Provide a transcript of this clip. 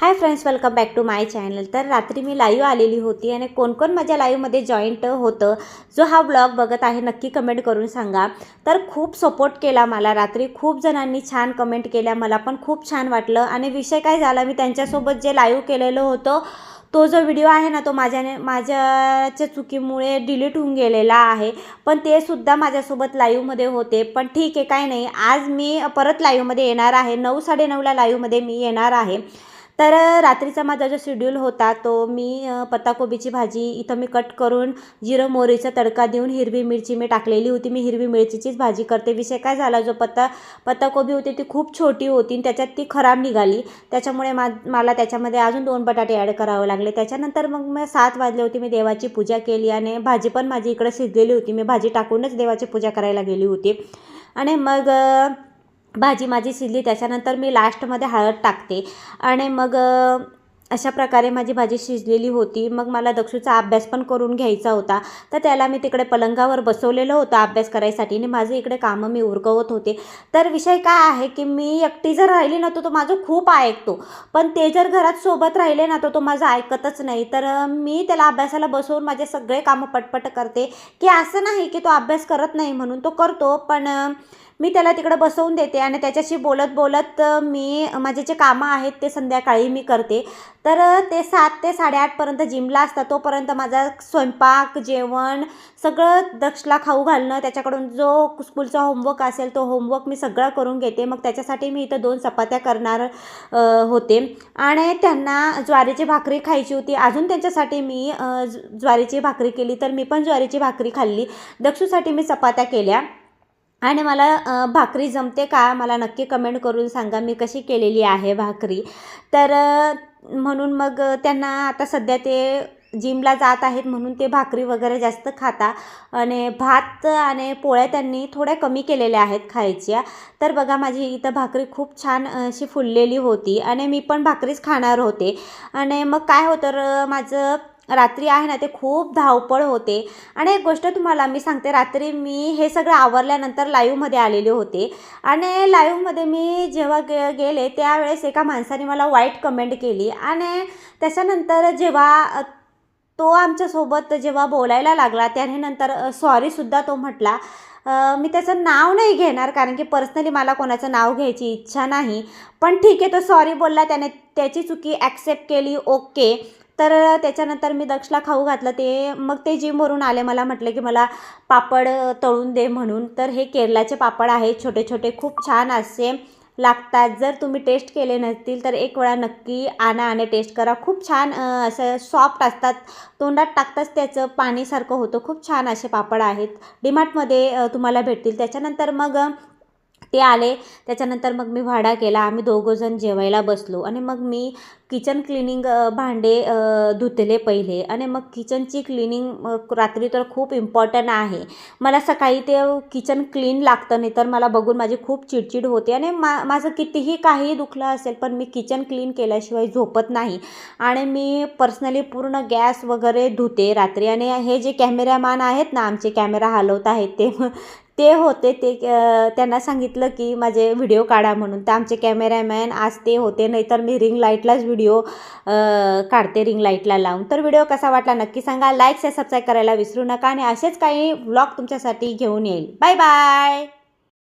Hi friends welcome back to my channel तर रात्री मी live आलेली होती आणि कोण कोण माझ्या लाईव्हमध्ये जॉईंट होतं जो हा ब्लॉग बघत आहे नक्की कमेंट करून सांगा. तर खूप सपोर्ट केला मला रात्री. खूप जणांनी छान कमेंट केल्या. मला पण खूप छान वाटलं. आणि विषय काय झाला मी त्यांच्यासोबत जे लाईव्ह केलेलं होतं तो जो व्हिडिओ आहे ना तो माझ्याने माझ्याच्या चुकीमुळे डिलीट होऊन गेलेला आहे. पण ते सुद्धा माझ्यासोबत लाईव्हमध्ये होते. पण ठीक आहे काय नाही. आज मी परत लाईव्हमध्ये येणार आहे. नऊ साडेनऊला लाईव्हमध्ये मी येणार आहे. तर रात्रीचा माझा जो शेड्यूल होता तो मी पत्ताकोबीची भाजी इथं मी कट करून जिरं मोहरीचा तडका देऊन हिरवी मिरची मी टाकलेली होती. मी हिरवी मिरचीचीच भाजी करते. विषय काय झाला जो पत्ता पत्ताकोबी होती ती खूप छोटी होती आणि त्याच्यात ती खराब निघाली. त्याच्यामुळे मा मला त्याच्यामध्ये अजून दोन बटाटे ॲड करावे लागले. त्याच्यानंतर मग मी सात वाजले होते मी देवाची पूजा केली आणि भाजी पण माझी इकडे शिजलेली होती. मी भाजी टाकूनच देवाची पूजा करायला गेली होती. आणि मग भाजी माझी शिजली त्याच्यानंतर मी लास्टमध्ये हळद टाकते. आणि मग अशा प्रकारे माझी भाजी शिजलेली होती. मग मला दक्षूचा अभ्यास पण करून घ्यायचा होता. तर त्याला मी तिकडे पलंगावर बसवलेलं होतं अभ्यास करायसाठी. आणि माझे इकडे कामं मी उरकवत होते. तर विषय काय आहे की मी एकटी जर राहिली ना तो तो माझं खूप ऐकतो. पण ते जर घरात सोबत राहिले ना तर तो माझं ऐकतच नाही. तर मी त्याला अभ्यासाला बसवून माझे सगळे कामं पटपट करते. की असं नाही की तो अभ्यास करत नाही म्हणून तो करतो. पण मी त्याला तिकडं बसवून देते आणि त्याच्याशी बोलत बोलत मी माझे जे कामं आहेत ते संध्याकाळी मी करते. तर ते सात ते साडेआठपर्यंत जिमला असतात तोपर्यंत माझा स्वयंपाक जेवण सगळं दक्षला खाऊ घालणं त्याच्याकडून जो स्कूलचा होमवर्क असेल तो होमवर्क मी सगळा करून घेते. मग त्याच्यासाठी मी इथं दोन चपात्या करणार होते. आणि त्यांना ज्वारीची भाकरी खायची होती. अजून त्यांच्यासाठी मी ज्वारीची भाकरी केली तर मी पण ज्वारीची भाकरी खाल्ली. दक्षूसाठी मी चपात्या केल्या. आणि मला भाकरी जमते का? मला नक्की कमेंट करून सांगा. मी कशी केलेली आहे भाकरी? तर म्हणून मग त्यांना आता सध्या ते जिमला जात आहेत म्हणून ते भाकरी वगैरे जास्त खाता. आणि भात आणि पोळ्या त्यांनी थोड्या कमी केलेल्या आहेत खायच्या. तर बघा माझी इथं भाकरी खूप छान अशी फुललेली होती. आणि मी पण भाकरीच खाणार होते. आणि मग काय होतं र माझं रात्री आहे ना ते खूप धावपळ होते. आणि एक गोष्ट तुम्हाला मी सांगते रात्री मी हे सगळं आवरल्यानंतर लाईव्हमध्ये आलेले होते. आणि लाईव्हमध्ये मी जेव्हा गे गेले त्यावेळेस एका माणसाने मला वाईट कमेंट केली. आणि त्याच्यानंतर जेव्हा तो आमच्यासोबत जेव्हा बोलायला लागला त्याने नंतर सॉरीसुद्धा तो म्हटला मी त्याचं नाव नाही घेणार कारण की पर्सनली मला कोणाचं नाव घ्यायची इच्छा नाही. पण ठीक आहे तो सॉरी बोलला त्याने त्याची चुकी ॲक्सेप्ट केली ओके तर त्याच्यानंतर मी दक्षला खाऊ घातलं. ते मग ते जिमवरून आले. मला म्हटलं की मला पापड तळून दे म्हणून. तर हे केरलाचे पापड आहेत. छोटे छोटे खूप छान असे लागतात. जर तुम्ही टेस्ट केले नसतील तर एक वेळा नक्की आणा आणि टेस्ट करा. खूप छान असं सॉफ्ट असतात. तोंडात टाकताच त्याचं पाणीसारखं होतं. खूप छान असे पापड आहेत. डीमार्टमध्ये तुम्हाला भेटतील. त्याच्यानंतर मग ते आले. त्याच्यानंतर मग मी भाडा केला. आम्ही दोघंजण जेवायला बसलो. आणि मग मी किचन क्लिनिंग भांडे धुतले पहिले. आणि मग किचनची क्लिनिंग रात्री तर खूप इम्पॉर्टंट आहे. मला सकाळी ते किचन क्लीन लागतं नाही तर मला बघून माझी खूप चिडचिड होते. आणि मा माझं कितीही काही दुखलं असेल पण मी किचन क्लीन केल्याशिवाय झोपत नाही. आणि मी पर्सनली पूर्ण गॅस वगैरे धुते रात्री. आणि हे जे कॅमेरामॅन आहेत ना आमचे कॅमेरा हलवत आहेत ते ते होते ते त्यांना सांगितलं की माझे व्हिडिओ काढा म्हणून. तर आमचे कॅमेरामॅन आज ते होते नाहीतर मी रिंग लाईटलाच व्हिडिओ काढते रिंग लाईटला लावून. तर व्हिडिओ कसा वाटला नक्की सांगा. लाईक्स या सबस्क्राईब करायला विसरू नका आणि असेच काही व्लॉग तुमच्यासाठी घेऊन येईल. Bye bye